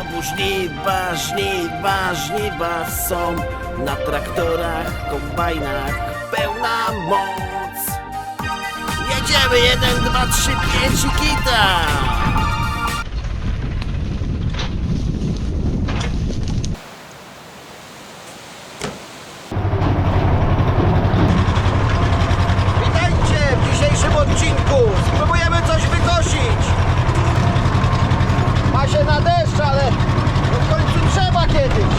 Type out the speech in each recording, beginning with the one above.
znowu żniwa, żniwa, żniwa są na traktorach, kombajnach pełna moc. Jedziemy, jeden, dwa, trzy, pięć i kita! Witajcie w dzisiejszym odcinku. Spróbujemy coś wykosić. Ma się na deszcz, ale no w końcu trzeba kiedyś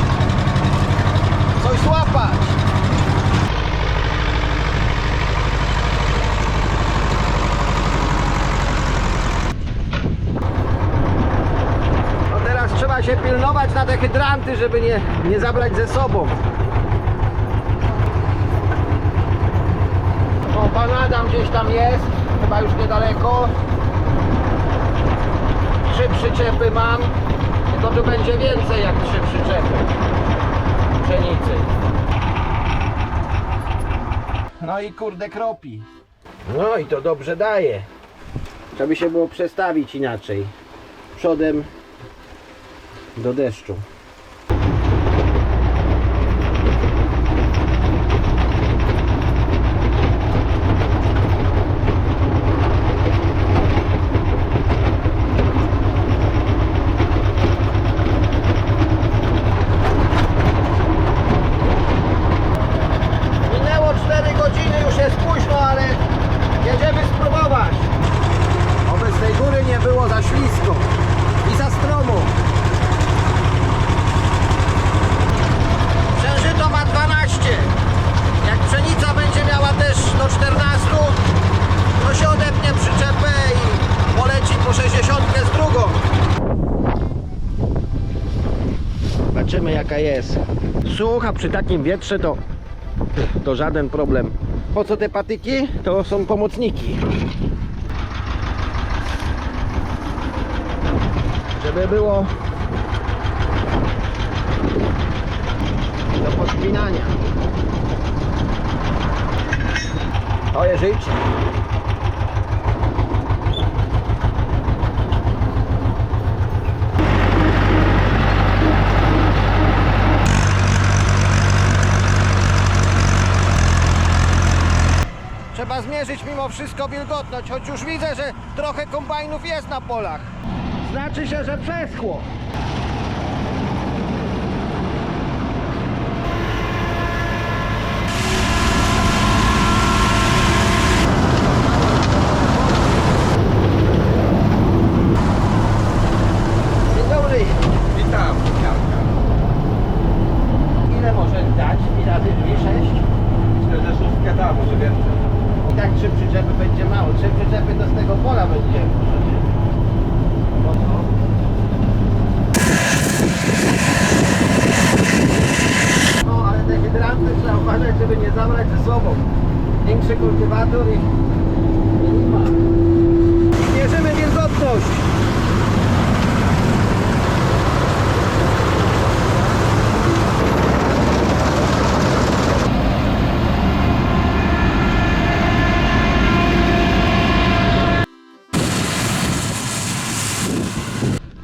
coś złapać. No teraz trzeba się pilnować na te hydranty, żeby nie, nie zabrać ze sobą. O, pan Adam gdzieś tam jest, chyba już niedaleko. Trzy przyczepy mam, tylko tu będzie więcej jak trzy przyczepy pszenicy. No i kurde kropi. No i to dobrze daje. Trzeba by się było przestawić inaczej. Przodem do deszczu. Minęło 4 godziny, już jest późno, ale jedziemy spróbować. Oby z tej góry nie było za ślisko i za stromo. Przężyto ma 12. Jak pszenica będzie miała też do 14, to się odepnie przyczepę i poleci po 60 z drugą. Zobaczymy jaka jest. Słucha przy takim wietrze to to żaden problem. Po co te patyki? To są pomocniki. Żeby było do podpinania. To jest życie. Trzeba zmierzyć wszystko wilgotność, choć już widzę, że trochę kombajnów jest na polach. Znaczy się, że przeschło. Dzień dobry. Witam. Ile może dać? Ile razy drzwi? Sześć? Myślę, że szóstkę da, może więcej. I tak trzy przyczepy będzie mało. Trzy przyczepy to z tego pola będzie. No, ale te hydranty trzeba uważać, żeby nie zabrać ze sobą. Większy kultywator i nie ma. Mierzymy wilgotność.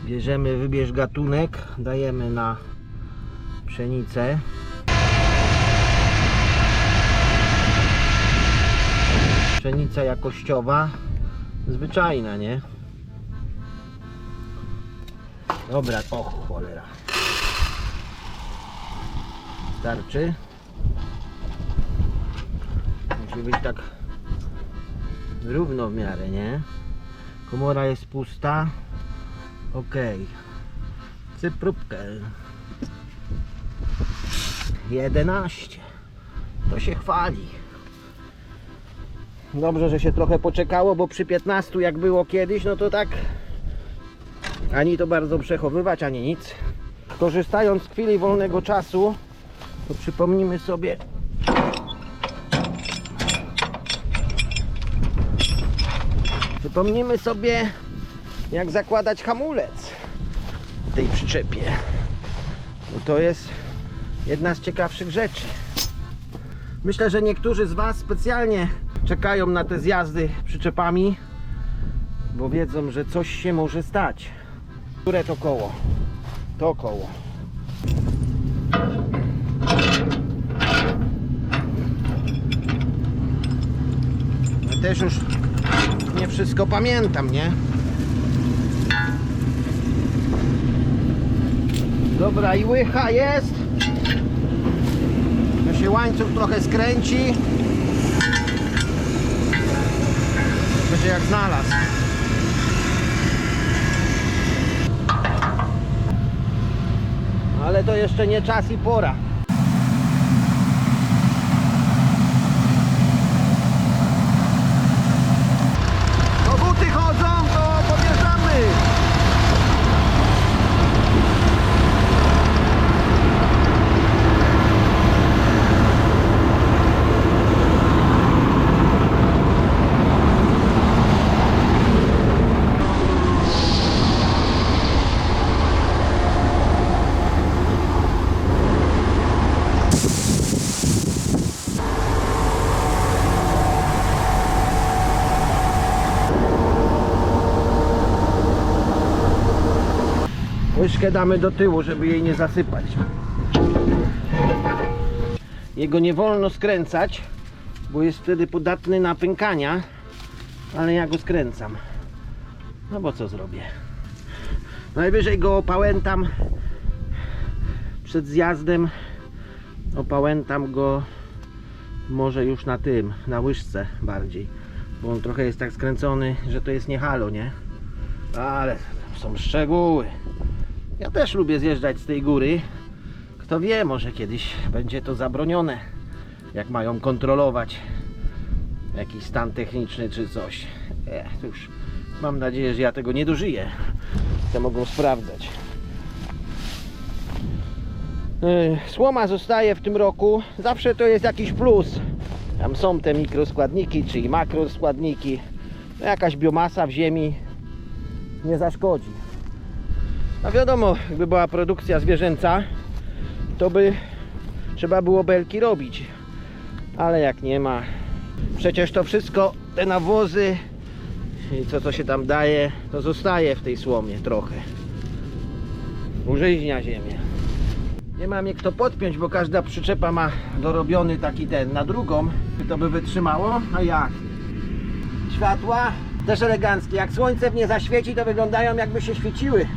Bierzemy, wybierz gatunek, dajemy na pszenicę. Pszenica jakościowa, zwyczajna, nie? Dobra, o cholera. Starczy. Musi być tak równo w miarę, nie? Komora jest pusta. Okej. Chcę próbkę. 11. To się chwali. Dobrze, że się trochę poczekało, bo przy 15 jak było kiedyś, no to tak ani to bardzo przechowywać, ani nic. Korzystając z chwili wolnego czasu, to przypomnimy sobie Przypomnimy sobie jak zakładać hamulec w tej przyczepie. Bo to jest jedna z ciekawszych rzeczy. Myślę, że niektórzy z Was specjalnie czekają na te zjazdy przyczepami, bo wiedzą, że coś się może stać. Które to koło? To koło. Ja też już nie wszystko pamiętam, nie? Dobra, i łycha jest. To się łańcuch trochę skręci. Będzie jak znalazł. Ale to jeszcze nie czas i pora. Łyżkę damy do tyłu, żeby jej nie zasypać. Jego nie wolno skręcać, bo jest wtedy podatny na pękania, ale ja go skręcam. No bo co zrobię? Najwyżej go opałętam przed zjazdem. Opałętam go może już na tym, na łyżce bardziej. Bo on trochę jest tak skręcony, że to jest nie halo, nie? Ale są szczegóły. Ja też lubię zjeżdżać z tej góry. Kto wie, może kiedyś będzie to zabronione. Jak mają kontrolować jakiś stan techniczny czy coś. Ech, już mam nadzieję, że ja tego nie dożyję. To mogą sprawdzać. Yy, Słoma zostaje w tym roku. Zawsze to jest jakiś plus. Tam są te mikroskładniki, czyli makroskładniki. No jakaś biomasa w ziemi nie zaszkodzi. A wiadomo, gdyby była produkcja zwierzęca, to by trzeba było belki robić. Ale jak nie ma, przecież to wszystko, te nawozy i co to się tam daje, to zostaje w tej słomie trochę. Użyźnia ziemię. Nie mam jak to podpiąć, bo każda przyczepa ma dorobiony taki ten na drugą. To by wytrzymało, a jak? Światła też eleganckie. Jak słońce w nie zaświeci, to wyglądają jakby się świeciły.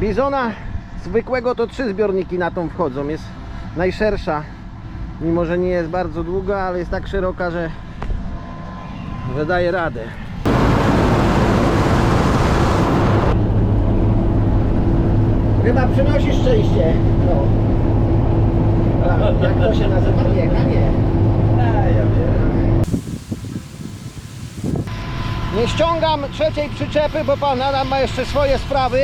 Bizona zwykłego to trzy zbiorniki na tą wchodzą. Jest najszersza. Mimo, że nie jest bardzo długa, ale jest tak szeroka, że, że daje radę. Chyba przynosi szczęście. No. A, jak to się nazywa? Nie, nie. Nie ściągam trzeciej przyczepy, bo pan Adam ma jeszcze swoje sprawy.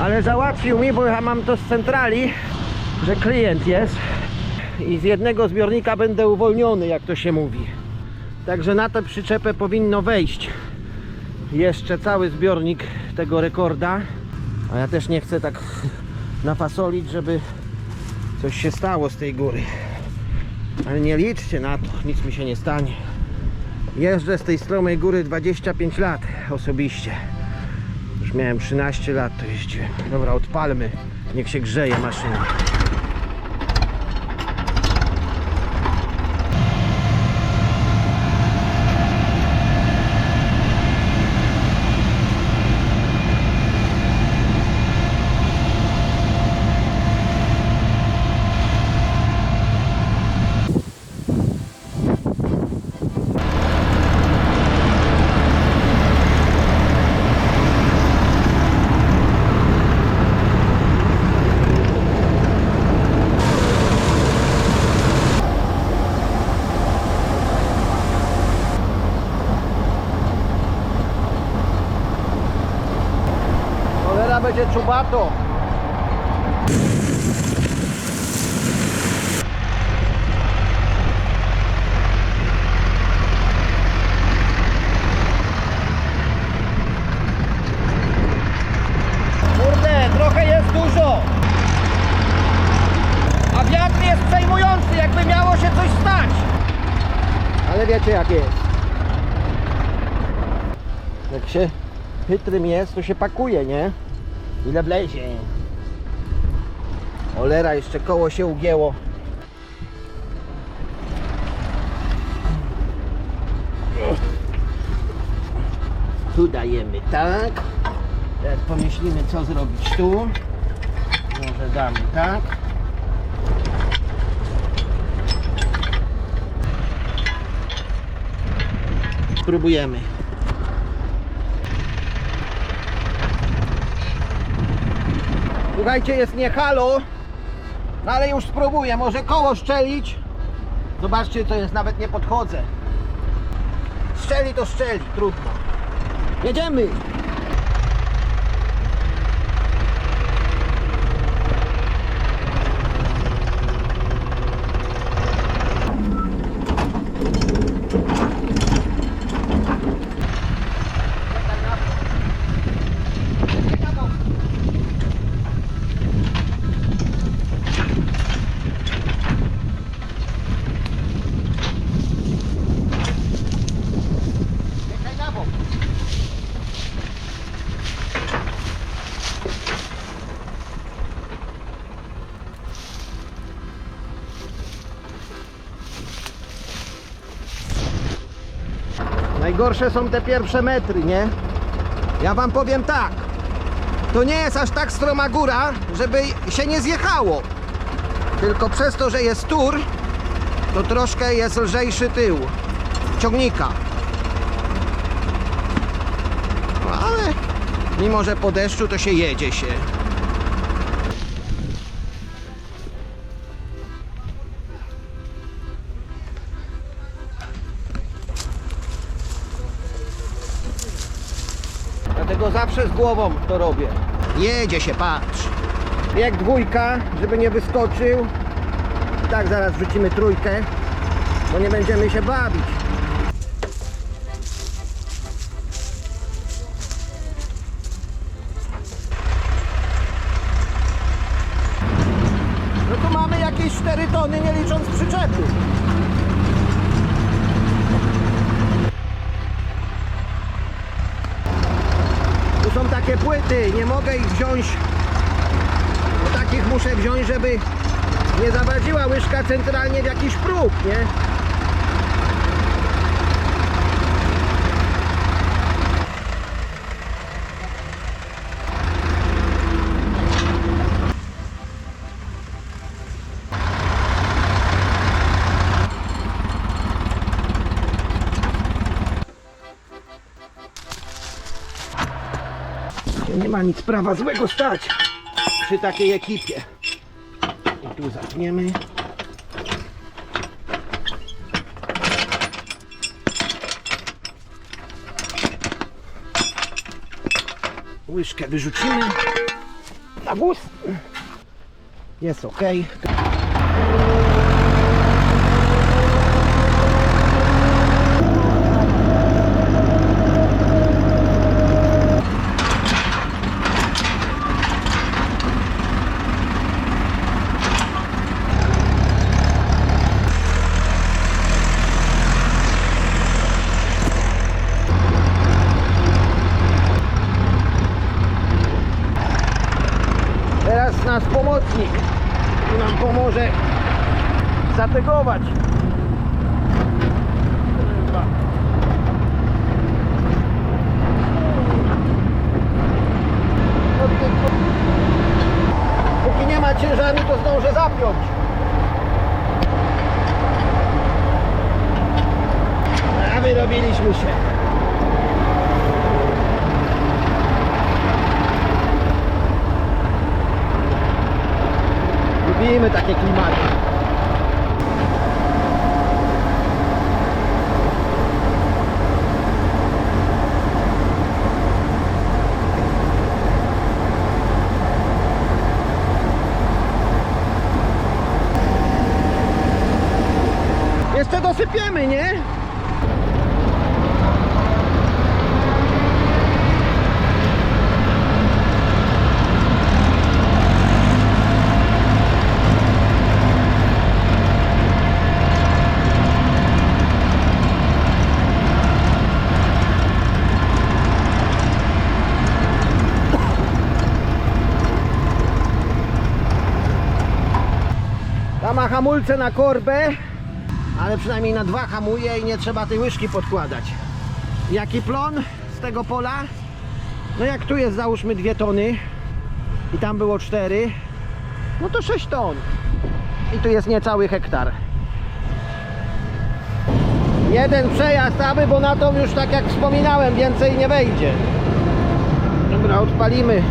Ale załatwił mi, bo ja mam to z centrali, że klient jest i z jednego zbiornika będę uwolniony, jak to się mówi. Także na tę przyczepę powinno wejść jeszcze cały zbiornik tego rekorda. A ja też nie chcę tak nafasolić, żeby coś się stało z tej góry. Ale nie liczcie na to, nic mi się nie stanie. Jeżdżę z tej stromej góry 25 lat osobiście. Już miałem 13 lat, to jeździłem. Dobra, odpalmy. Niech się grzeje maszyna. Cholera będzie czubato. Kurde, trochę jest dużo. A wiatr jest przejmujący, jakby miało się coś stać. Ale wiecie jak jest. Jak się chytrym jest, to się pakuje, nie? Ile wlezie. Olera, jeszcze koło się ugięło. Tu dajemy tak. Teraz pomyślimy co zrobić tu. Może damy tak. Spróbujemy. Słuchajcie, jest nie halo, no ale już spróbuję. Może koło szczelić. Zobaczcie, to jest, nawet nie podchodzę. Szczeli to szczeli, trudno. Jedziemy! Najgorsze są te pierwsze metry, nie? Ja wam powiem tak. To nie jest aż tak stroma góra, żeby się nie zjechało. Tylko przez to, że jest tur, to troszkę jest lżejszy tył ciągnika. No ale mimo, że po deszczu to się jedzie się. Głową to robię. Jedzie się, patrz. Jak dwójka, żeby nie wyskoczył. Tak, zaraz wrzucimy trójkę, bo nie będziemy się bawić. No tu mamy jakieś 4 tony, nie licząc przyczepu. Płyty, nie mogę ich wziąć. Bo takich muszę wziąć, żeby nie zawadziła łyżka centralnie w jakiś próg, nie? Nie ma nic prawa złego stać przy takiej ekipie. I tu zapniemy. Łyżkę wyrzucimy na wóz. Jest ok. Tylko- Póki nie ma ciężaru, to zdążę zapiąć. A wyrobiliśmy się. Lubimy takie klimaty. jedziemy, nie? Tam ma hamulce na korbę ale przynajmniej na dwa hamuje i nie trzeba tej łyżki podkładać. Jaki plon z tego pola? No jak tu jest załóżmy dwie tony i tam było cztery, no to 6 ton. I tu jest niecały hektar. Jeden przejazd aby, bo na to już tak jak wspominałem więcej nie wejdzie. Dobra, odpalimy.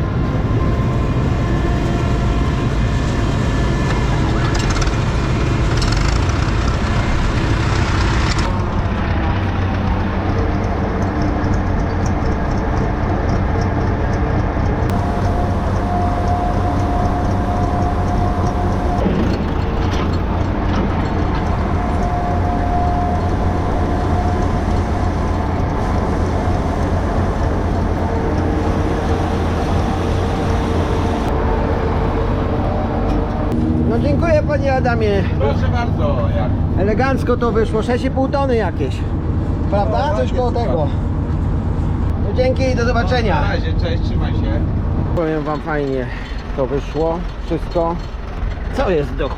No dziękuję panie Adamie. Proszę bardzo, jak? Elegancko to wyszło, 6,5 tony jakieś. Prawda? No, Coś koło tego. No dzięki i do Na zobaczenia. razie, cześć, trzymaj się. Powiem wam fajnie to wyszło. Wszystko. Co jest do,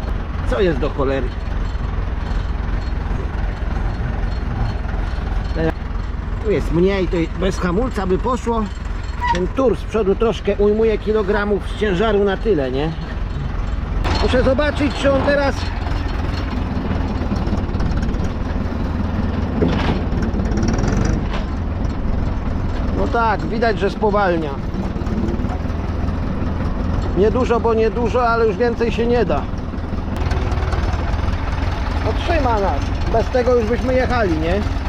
co jest do cholery? Tu jest mniej, to bez hamulca by poszło. Ten tur z przodu troszkę ujmuje kilogramów z ciężaru na tyle, nie? Muszę zobaczyć, czy on teraz No tak, widać, że spowalnia. Niedużo, bo niedużo, ale już więcej się nie da. Otrzyma nas. Bez tego już byśmy jechali, nie?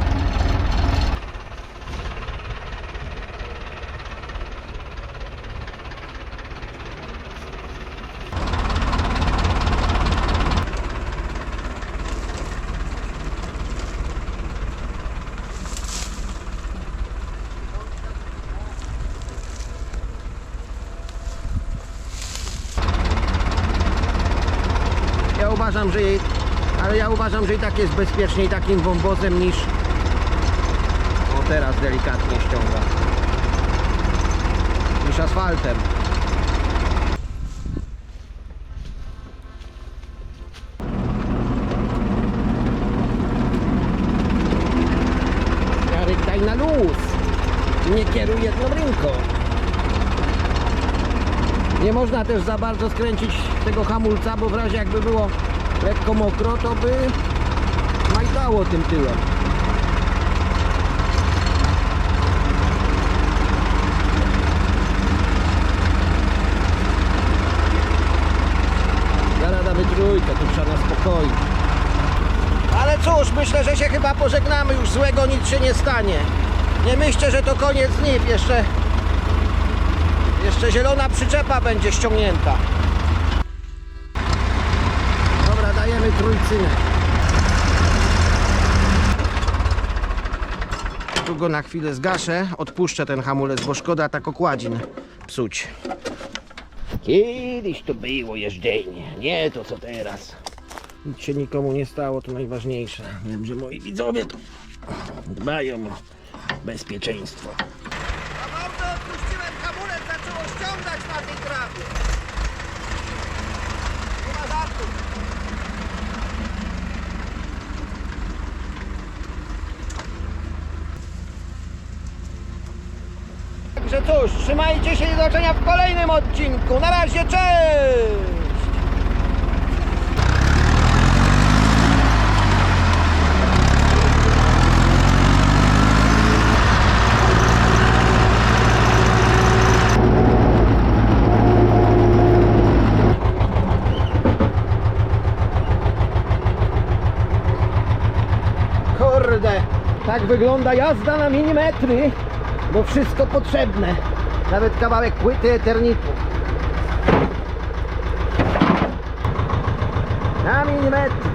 Uważam, że ale ja uważam, że i tak jest bezpieczniej takim wąwozem niż o teraz delikatnie ściąga niż asfaltem. Jarek, daj na luz. Nie kieruj jedną ręką. Nie można też za bardzo skręcić tego hamulca, bo w razie jakby było lekko mokro, to by majtało tym tyłem. Zaraz damy trójkę, tu trzeba na spokojnie. Ale cóż, myślę, że się chyba pożegnamy, już złego nic się nie stanie. Nie myślę, że to koniec dni, jeszcze jeszcze zielona przyczepa będzie ściągnięta. Dajemy trójcynę. Tu go na chwilę zgaszę, odpuszczę ten hamulec, bo szkoda tak okładzin psuć. Kiedyś to było jeżdżenie, nie to co teraz. Nic się nikomu nie stało, to najważniejsze. Wiem, że moi widzowie to dbają o bezpieczeństwo. A bardzo odpuściłem hamulec, zaczęło ściągać na tej trawie. Nie ma żartu. Także cóż, trzymajcie się i do zobaczenia w kolejnym odcinku. Na razie, cześć! Tak wygląda jazda na minimetry, bo wszystko potrzebne. Nawet kawałek płyty eternitu. Na minimetry.